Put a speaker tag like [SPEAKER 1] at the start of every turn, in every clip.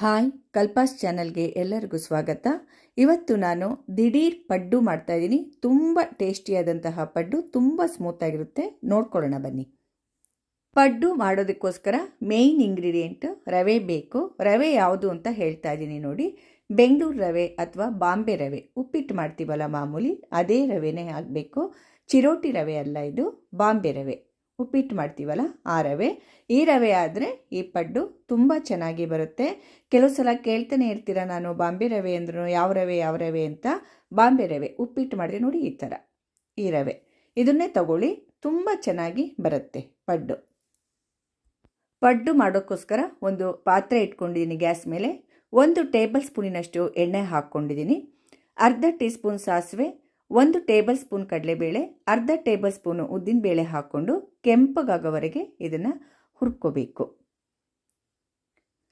[SPEAKER 1] Hi ಕಲ್ಪಾಸ್ ಚಾನಲ್ಗೆ ಎಲ್ಲರಿಗೂ ಸ್ವಾಗತ. ಇವತ್ತು ನಾನು ದಿಢೀರ್ ಪಡ್ಡು ಮಾಡ್ತಾ ಇದ್ದೀನಿ. ತುಂಬ ಟೇಸ್ಟಿಯಾದಂತಹ ಪಡ್ಡು, ತುಂಬ ಸ್ಮೂತಾಗಿರುತ್ತೆ ನೋಡ್ಕೊಳ್ಳೋಣ ಬನ್ನಿ. ಪಡ್ಡು ಮಾಡೋದಕ್ಕೋಸ್ಕರ ಮೇಯ್ನ್ ಇಂಗ್ರೀಡಿಯೆಂಟ್ ರವೆ ಬೇಕು. ರವೆ ಯಾವುದು ಅಂತ ಹೇಳ್ತಾ ಇದ್ದೀನಿ ನೋಡಿ. ಬೆಂಗಳೂರು ರವೆ ಅಥವಾ ಬಾಂಬೆ ರವೆ. ಉಪ್ಪಿಟ್ಟು ಮಾಡ್ತೀವಲ್ಲ ಮಾಮೂಲಿ, ಅದೇ ರವೆನೇ ಆಗಬೇಕು. ಚಿರೋಟಿ ರವೆ ಅಲ್ಲ ಇದು, ಬಾಂಬೆ ರವೆ. ಉಪ್ಪಿಟ್ಟು ಮಾಡ್ತೀವಲ್ಲ, ಆ ರವೆ. ಈ ರವೆ ಆದರೆ ಈ ಪಡ್ಡು ತುಂಬ ಚೆನ್ನಾಗಿ ಬರುತ್ತೆ. ಕೆಲವು ಸಲ ಕೇಳ್ತಾನೆ ಇರ್ತೀರ ನಾನು, ಬಾಂಬೆ ರವೆ ಅಂದ್ರೂ ಯಾವ ರವೆ ಯಾವ ರವೆ ಅಂತ. ಬಾಂಬೆ ರವೆ, ಉಪ್ಪಿಟ್ಟು ಮಾಡಿದೆ ನೋಡಿ ಈ ಥರ ಈ ರವೆ. ಇದನ್ನೇ ತಗೊಳ್ಳಿ, ತುಂಬ ಚೆನ್ನಾಗಿ ಬರುತ್ತೆ ಪಡ್ಡು. ಪಡ್ಡು ಮಾಡೋಕ್ಕೋಸ್ಕರ ಒಂದು ಪಾತ್ರೆ ಇಟ್ಕೊಂಡಿದ್ದೀನಿ ಗ್ಯಾಸ್ ಮೇಲೆ. ಒಂದು ಟೇಬಲ್ ಸ್ಪೂನಿನಷ್ಟು ಎಣ್ಣೆ ಹಾಕ್ಕೊಂಡಿದ್ದೀನಿ. ಅರ್ಧ ಟೀ ಸ್ಪೂನ್ ಸಾಸಿವೆ ಒಂದು ಟೇಬಲ್ ಸ್ಪೂನ್ ಕಡಲೆಬೇಳೆ, ಅರ್ಧ ಟೇಬಲ್ ಸ್ಪೂನು ಉದ್ದಿನಬೇಳೆ ಹಾಕ್ಕೊಂಡು ಕೆಂಪಗಾಗೋವರೆಗೆ ಇದನ್ನು ಹುರ್ಕೋಬೇಕು.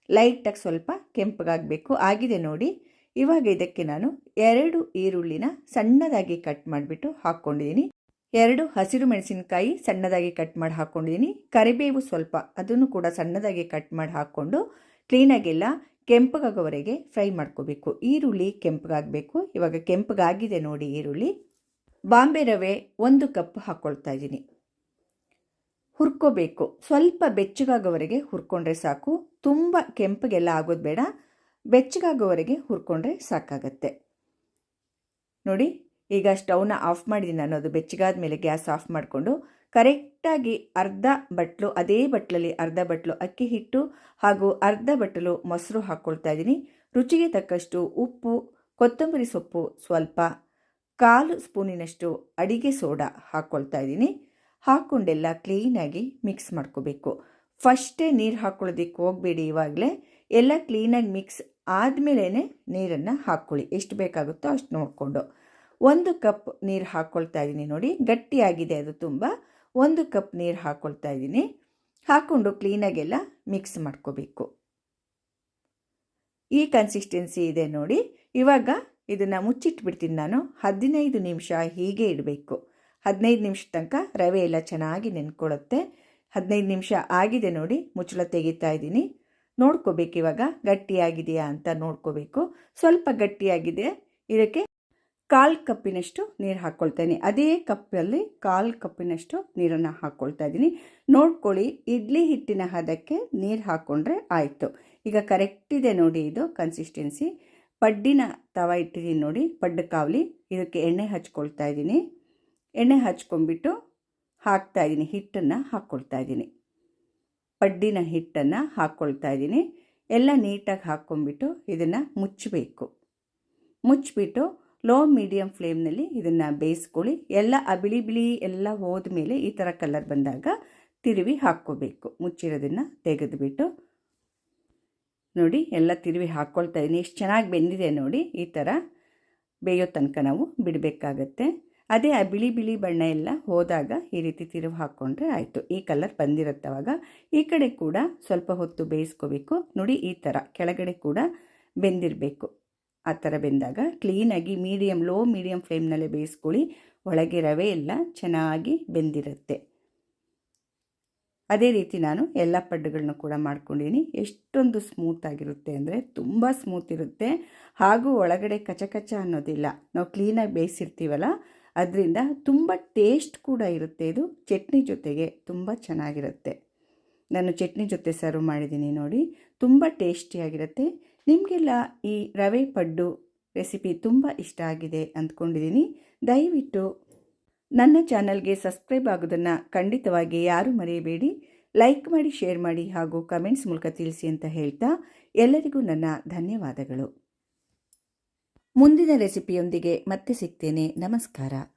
[SPEAKER 1] ಲೈಟಾಗಿ ಸ್ವಲ್ಪ ಕೆಂಪಗಾಗಬೇಕು. ಆಗಿದೆ ನೋಡಿ. ಇವಾಗ ಇದಕ್ಕೆ ನಾನು ಎರಡು ಈರುಳ್ಳಿನ ಸಣ್ಣದಾಗಿ ಕಟ್ ಮಾಡಿಬಿಟ್ಟು ಹಾಕ್ಕೊಂಡಿದ್ದೀನಿ. ಎರಡು ಹಸಿರು ಮೆಣಸಿನಕಾಯಿ ಸಣ್ಣದಾಗಿ ಕಟ್ ಮಾಡಿ ಹಾಕ್ಕೊಂಡಿದ್ದೀನಿ. ಕರಿಬೇವು ಸ್ವಲ್ಪ ಅದನ್ನು ಕೂಡ ಸಣ್ಣದಾಗಿ ಕಟ್ ಮಾಡಿ ಹಾಕ್ಕೊಂಡು ಕ್ಲೀನಾಗೆಲ್ಲ, ಕೆಂಪಗಾಗೋವರೆಗೆ ಫ್ರೈ ಮಾಡ್ಕೋಬೇಕು. ಈರುಳ್ಳಿ ಕೆಂಪಗಾಗಬೇಕು. ಇವಾಗ ಕೆಂಪಗಾಗಿದೆ ನೋಡಿ ಈರುಳ್ಳಿ. ಬಾಂಬೆ ರವೆ ಒಂದು ಕಪ್ ಹಾಕ್ಕೊಳ್ತಾ ಇದ್ದೀನಿ. ಹುರ್ಕೋಬೇಕು. ಸ್ವಲ್ಪ ಬೆಚ್ಚಗಾಗೋವರೆಗೆ ಹುರ್ಕೊಂಡ್ರೆ ಸಾಕು. ತುಂಬ ಕೆಂಪಗೆಲ್ಲ ಆಗೋದು ಬೇಡ. ಬೆಚ್ಚಗಾಗೋವರೆಗೆ ಹುರ್ಕೊಂಡ್ರೆ ಸಾಕಾಗತ್ತೆ. ನೋಡಿ ಈಗ ಸ್ಟೌವ್ನ ಆಫ್ ಮಾಡಿದ್ದೀನಿ ನಾನು, ಅದು ಬೆಚ್ಚಗಾದ ಮೇಲೆ ಗ್ಯಾಸ್ ಆಫ್ ಮಾಡಿಕೊಂಡು. ಕರೆಕ್ಟಾಗಿ ಅರ್ಧ ಬಟ್ಲು, ಅದೇ ಬಟ್ಲಲ್ಲಿ ಅರ್ಧ ಬಟ್ಲು ಅಕ್ಕಿ ಹಿಟ್ಟು ಹಾಗೂ ಅರ್ಧ ಬಟ್ಟಲು ಮೊಸರು ಹಾಕ್ಕೊಳ್ತಾ ಇದ್ದೀನಿ. ರುಚಿಗೆ ತಕ್ಕಷ್ಟು ಉಪ್ಪು, ಕೊತ್ತಂಬರಿ ಸೊಪ್ಪು ಸ್ವಲ್ಪ, ಕಾಲು ಸ್ಪೂನಿನಷ್ಟು ಅಡಿಗೆ ಸೋಡಾ ಹಾಕ್ಕೊಳ್ತಾ ಇದ್ದೀನಿ. ಹಾಕ್ಕೊಂಡೆಲ್ಲ ಕ್ಲೀನಾಗಿ ಮಿಕ್ಸ್ ಮಾಡ್ಕೋಬೇಕು. ಫಸ್ಟೇ ನೀರು ಹಾಕ್ಕೊಳ್ಳೋದಕ್ಕೆ ಹೋಗಬೇಡಿ ಇವಾಗಲೇ. ಎಲ್ಲ ಕ್ಲೀನಾಗಿ ಮಿಕ್ಸ್ ಆದಮೇಲೇ ನೀರನ್ನು ಹಾಕ್ಕೊಳ್ಳಿ. ಎಷ್ಟು ಬೇಕಾಗುತ್ತೋ ಅಷ್ಟು ನೋಡಿಕೊಂಡು. ಒಂದು ಕಪ್ ನೀರು ಹಾಕ್ಕೊಳ್ತಾ ಇದ್ದೀನಿ ನೋಡಿ, ಗಟ್ಟಿಯಾಗಿದೆ ಅದು ತುಂಬ. ಒಂದು ಕಪ್ ನೀರು ಹಾಕ್ಕೊಳ್ತಾ ಇದ್ದೀನಿ. ಹಾಕ್ಕೊಂಡು ಕ್ಲೀನಾಗೆಲ್ಲ ಮಿಕ್ಸ್ ಮಾಡ್ಕೋಬೇಕು. ಈ ಕನ್ಸಿಸ್ಟೆನ್ಸಿ ಇದೆ ನೋಡಿ. ಇವಾಗ ಇದನ್ನು ಮುಚ್ಚಿಟ್ಬಿಡ್ತೀನಿ ನಾನು. ಹದಿನೈದು ನಿಮಿಷ ಹೀಗೆ ಇಡಬೇಕು. ಹದಿನೈದು ನಿಮಿಷ ತನಕ ರವೆ ಎಲ್ಲ ಚೆನ್ನಾಗಿ ನೆನ್ಕೊಳ್ಳುತ್ತೆ ಹದಿನೈದು ನಿಮಿಷ ಆಗಿದೆ ನೋಡಿ, ಮುಚ್ಚಳ ತೆಗಿತಾ ಇದ್ದೀನಿ. ನೋಡ್ಕೋಬೇಕು ಇವಾಗ ಗಟ್ಟಿಯಾಗಿದೆಯಾ ಅಂತ ನೋಡ್ಕೋಬೇಕು. ಸ್ವಲ್ಪ ಗಟ್ಟಿಯಾಗಿದೆ, ಇದಕ್ಕೆ ಕಾಲು ಕಪ್ಪಿನಷ್ಟು ನೀರು ಹಾಕ್ಕೊಳ್ತೇನೆ ಅದೇ ಕಪ್ಪಲ್ಲಿ ಕಾಲು ಕಪ್ಪಿನಷ್ಟು ನೀರನ್ನು ಹಾಕ್ಕೊಳ್ತಾ ಇದ್ದೀನಿ. ನೋಡ್ಕೊಳ್ಳಿ, ಇಡ್ಲಿ ಹಿಟ್ಟಿನ ಹದಕ್ಕೆ ನೀರು ಹಾಕ್ಕೊಂಡ್ರೆ ಆಯಿತು. ಈಗ ಕರೆಕ್ಟ್ ಇದೆ ನೋಡಿ ಇದು ಕನ್ಸಿಸ್ಟೆನ್ಸಿ ಪಡ್ಡಿನ ತವ ಇಟ್ಟಿದ್ದೀನಿ ನೋಡಿ, ಪಡ್ಡು ಕಾವಲಿ. ಇದಕ್ಕೆ ಎಣ್ಣೆ ಹಚ್ಕೊಳ್ತಾ ಇದ್ದೀನಿ. ಎಣ್ಣೆ ಹಚ್ಕೊಂಡ್ಬಿಟ್ಟು ಹಾಕ್ತಾ ಇದ್ದೀನಿ, ಹಿಟ್ಟನ್ನು ಹಾಕ್ಕೊಳ್ತಾ ಇದ್ದೀನಿ. ಪಡ್ಡಿನ ಹಿಟ್ಟನ್ನು ಹಾಕ್ಕೊಳ್ತಾ ಇದ್ದೀನಿ. ಎಲ್ಲ ನೀಟಾಗಿ ಹಾಕ್ಕೊಂಡ್ಬಿಟ್ಟು ಇದನ್ನು ಮುಚ್ಚಬೇಕು. ಮುಚ್ಚಿಬಿಟ್ಟು ಲೋ ಮೀಡಿಯಮ್ ಫ್ಲೇಮ್ನಲ್ಲಿ ಇದನ್ನು ಬೇಯಿಸ್ಕೊಳ್ಳಿ. ಎಲ್ಲ ಆ ಬಿಳಿ ಬಿಳಿ ಎಲ್ಲ ಹೋದ ಮೇಲೆ ಈ ಥರ ಕಲರ್ ಬಂದಾಗ ತಿರುವಿ ಹಾಕ್ಕೋಬೇಕು. ಮುಚ್ಚಿರೋದನ್ನು ತೆಗೆದುಬಿಟ್ಟು ನೋಡಿ, ಎಲ್ಲ ತಿರುವಿ ಹಾಕ್ಕೊಳ್ತಾ ಇದ್ದೀನಿ ಎಷ್ಟು ಚೆನ್ನಾಗಿ ಬೆಂದಿದೆ ನೋಡಿ, ಈ ಥರ ಬೇಯೋ ತನಕ ನಾವು ಬಿಡಬೇಕಾಗತ್ತೆ. ಅದೇ ಆ ಬಿಳಿ ಬಿಳಿ ಬಣ್ಣ ಎಲ್ಲ ಹೋದಾಗ ಈ ರೀತಿ ತಿರುವು ಹಾಕ್ಕೊಂಡ್ರೆ ಆಯಿತು. ಈ ಕಲರ್ ಬಂದಿರುತ್ತವಾಗ ಈ ಕಡೆ ಕೂಡ ಸ್ವಲ್ಪ ಹೊತ್ತು ಬೇಯಿಸ್ಕೋಬೇಕು. ನೋಡಿ, ಈ ಥರ ಕೆಳಗಡೆ ಕೂಡ ಬೆಂದಿರಬೇಕು. ಆ ಥರ ಬೆಂದಾಗ ಕ್ಲೀನಾಗಿ ಮೀಡಿಯಮ್ ಲೋ ಮೀಡಿಯಮ್ ಫ್ಲೇಮ್ನಲ್ಲೇ ಬೇಯಿಸ್ಕೊಳ್ಳಿ. ಒಳಗೆ ರವೆ ಎಲ್ಲ ಚೆನ್ನಾಗಿ ಬೆಂದಿರುತ್ತೆ. ಅದೇ ರೀತಿ ನಾನು ಎಲ್ಲ ಪಡ್ಡುಗಳನ್ನೂ ಕೂಡ ಮಾಡ್ಕೊಂಡಿದ್ದೀನಿ. ಎಷ್ಟೊಂದು ಸ್ಮೂತ್ ಆಗಿರುತ್ತೆ ಅಂದರೆ ತುಂಬ ಸ್ಮೂತ್ ಇರುತ್ತೆ. ಹಾಗೂ ಒಳಗಡೆ ಕಚ ಕಚ ಅನ್ನೋದಿಲ್ಲ. ನಾವು ಕ್ಲೀನಾಗಿ ಬೇಯಿಸಿರ್ತೀವಲ್ಲ, ಅದರಿಂದ ತುಂಬ ಟೇಸ್ಟ್ ಕೂಡ ಇರುತ್ತೆ ಇದು. ಚಟ್ನಿ ಜೊತೆಗೆ ತುಂಬ ಚೆನ್ನಾಗಿರುತ್ತೆ. ನಾನು ಚಟ್ನಿ ಜೊತೆ ಸರ್ವ್ ಮಾಡಿದ್ದೀನಿ ನೋಡಿ. ತುಂಬ ಟೇಸ್ಟಿಯಾಗಿರುತ್ತೆ. ನಿಮಗೆಲ್ಲ ಈ ರವೆ ಪಡ್ಡು ರೆಸಿಪಿ ತುಂಬ ಇಷ್ಟ ಆಗಿದೆ ಅಂದ್ಕೊಂಡಿದ್ದೀನಿ. ದಯವಿಟ್ಟು ನನ್ನ ಚಾನಲ್ಗೆ ಸಬ್ಸ್ಕ್ರೈಬ್ ಆಗೋದನ್ನು ಖಂಡಿತವಾಗಿ ಯಾರೂ ಮರೆಯಬೇಡಿ. ಲೈಕ್ ಮಾಡಿ, ಶೇರ್ ಮಾಡಿ ಹಾಗೂ ಕಮೆಂಟ್ಸ್ ಮೂಲಕ ತಿಳಿಸಿ ಅಂತ ಹೇಳ್ತಾ ಎಲ್ಲರಿಗೂ ನನ್ನ ಧನ್ಯವಾದಗಳು. ಮುಂದಿನ ರೆಸಿಪಿಯೊಂದಿಗೆ ಮತ್ತೆ ಸಿಗ್ತೇನೆ. ನಮಸ್ಕಾರ.